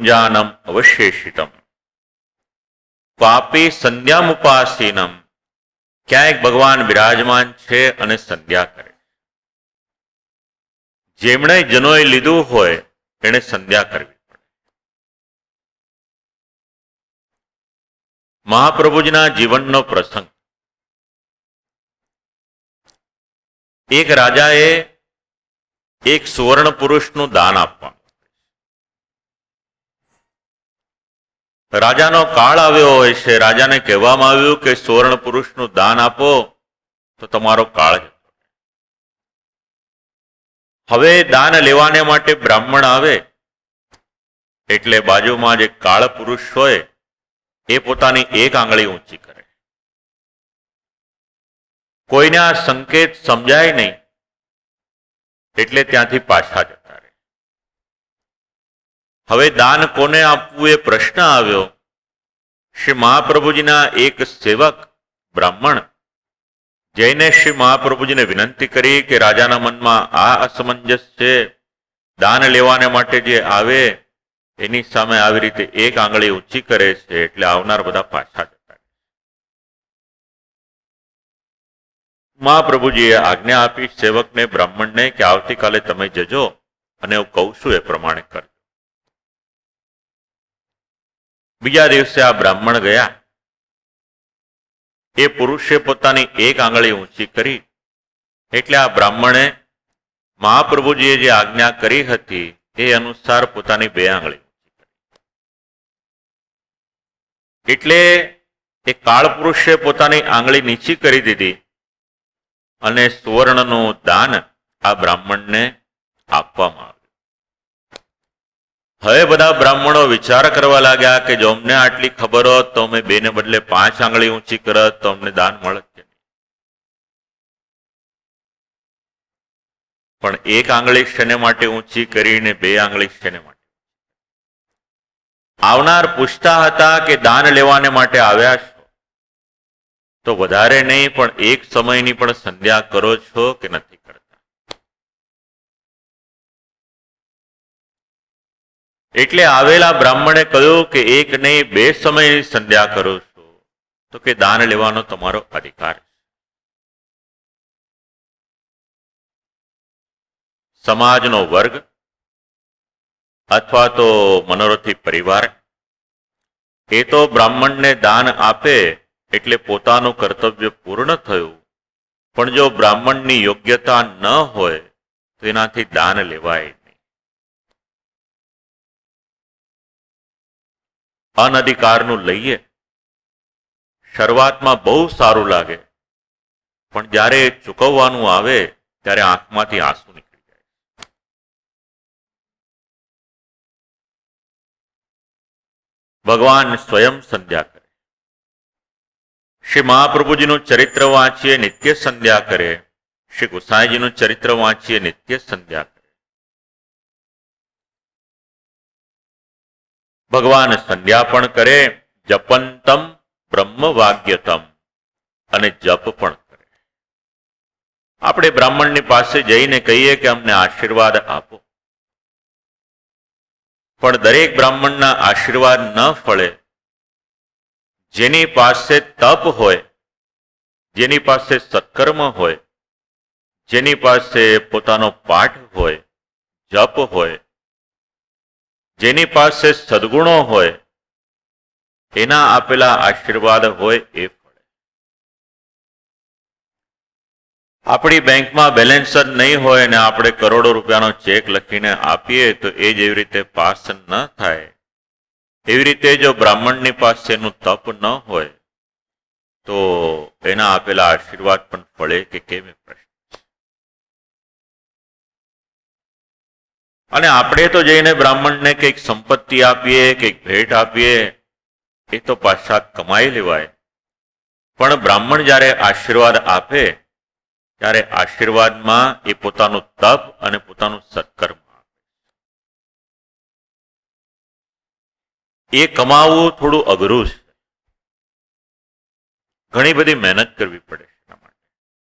ભુંજાનમ અવશેષિતમ પાપી સંધ્યામુપાસીનમ ક્યાંક ભગવાન બિરાજમાન છે અને સંધ્યા કરે જેમણે જનોએ લીધું હોય એણે સંધ્યા કરવી પડે મહાપ્રભુજીના જીવનનો પ્રસંગ એક રાજાએ એક સુવર્ણ પુરુષનું દાન આપવાનું રાજાનો કાળ આવ્યો હોય છે, રાજાને કહેવામાં આવ્યું કે સુવર્ણ પુરુષનું દાન આપો, તો તમારો કાળ હવે દાન લેવાને માટે બ્રાહ્મણ આવે, એટલે બાજુમાં જે કાળ પુરુષ હોય, એ પોતાની એક આંગળી ઊંચી કરે. કોઈને આ સંકેત સમજાય નહીં, એટલે ત્યાંથી પાછા રહે. હવે દાન કોને આપવું એ પ્રશ્ન આવ્યો? શ્રી મહાપ્રભુજીના એક સેવક બ્રાહ્મણ જઈને શ્રી મહાપ્રભુજીને વિનંતી કરી કે રાજાના મનમાં આ અસમંજસ છે, દાન લેવાને માટે જે આવે, એની સામે આવી રીતે એક આંગળી ઊંચી કરે છે, એટલે આવનાર બધા પાછા જતા મહાપ્રભુજીએ આજ્ઞા આપી સેવકને, બ્રાહ્મણને કે આવતીકાલે તમે જજો, અને હું કહું છું એ પ્રમાણે કરજો. બીજા દિવસે આ બ્રાહ્મણ ગયા. એ પુરુષે પોતાની એક આંગળી ઊંચી કરી. એટલે આ બ્રાહ્મણે મહાપ્રભુજીએ જે આજ્ઞા કરી હતી, એ અનુસાર પોતાની બે આંગળી એટલે એ કાળ પુરુષે પોતાની આંગળી નીચી કરી દીધી અને સુવર્ણનું દાન આ બ્રાહ્મણને આપવામાં આવ્યું. હવે બધા બ્રાહ્મણો વિચાર કરવા લાગ્યા કે જો અમને આટલી ખબર હોત તો અમે બે ને બદલે પાંચ આંગળી ઊંચી કરત તો અમને દાન મળત કે પણ એક આંગળી શેને માટે ઊંચી કરીને બે આંગળી શેને માટે આવનાર પૂછતા હતા કે દાન લેવાને માટે આવ્યા છો? તો વધારે નહીં, પણ એક સમયની પણ સંધ્યા કરો છો કે નથી? એટલે આવેલા બ્રાહ્મણે કહ્યું કે એક નહીં, બે સમય સંધ્યા કરું છું. તો કે દાન લેવાનો તમારો અધિકાર સમાજનો વર્ગ અથવા તો મનોરથી પરિવાર, એ તો બ્રાહ્મણને દાન આપે એટલે પોતાનું કર્તવ્ય પૂર્ણ થયું. પણ જો બ્રાહ્મણની યોગ્યતા ન હોય, તો એનાથી દાન લેવાય. અનધિકારનું લઈએ. શરૂઆતમાં બહુ સારું લાગે. પણ જ્યારે ચૂકવવાનું આવે, ત્યારે આંખમાંથી આંસુ નીકળી જાય. ભગવાન સ્વયં સંધ્યા કરે. શ્રી મહાપ્રભુજીનું ચરિત્ર વાંચીએ નિત્ય સંધ્યા કરે. શ્રી ગુસાઈજીનું ચરિત્ર વાંચીએ નિત્ય સંધ્યા કરે. ભગવાન સંધ્યા પણ કરે, જપંતમ બ્રહ્મવાગ્યતમ અને જપ પણ કરે. આપણે બ્રાહ્મણની પાસે જઈને કહીએ કે અમને આશીર્વાદ આપો. પણ દરેક બ્રાહ્મણના આશીર્વાદ ન ફળે. જેની પાસે તપ હોય, જેની પાસે સત્કર્મ હોય, જેની પાસે પોતાનો પાઠ હોય, જપ હોય જેની પાસે સદગુણો હોય, એના આપેલા આશીર્વાદ હોય એ ફળે. આપણી બેંકમાં બેલેન્સ જ નહીં હોય ને આપણે કરોડો રૂપિયાનો ચેક લખીને આપીએ તો એ જેવી રીતે પાસ ન થાય. એવી રીતે જો બ્રાહ્મણની પાસેનું તપ ન હોય, તો એના આપેલા આશીર્વાદ પણ ફળે કે કેમ એ પ્રશ્ન. અને આપણે તો જઈને બ્રાહ્મણને કંઈક સંપત્તિ આપીએ, કંઈક ભેટ આપીએ, એ તો પાછા કમાઈ લેવાય. પણ બ્રાહ્મણ જ્યારે આશીર્વાદ આપે, ત્યારે આશીર્વાદમાં એ પોતાનું તપ અને પોતાનું સત્કર્મ એ કમાવવું થોડું અઘરું છે. ઘણી બધી મહેનત કરવી પડે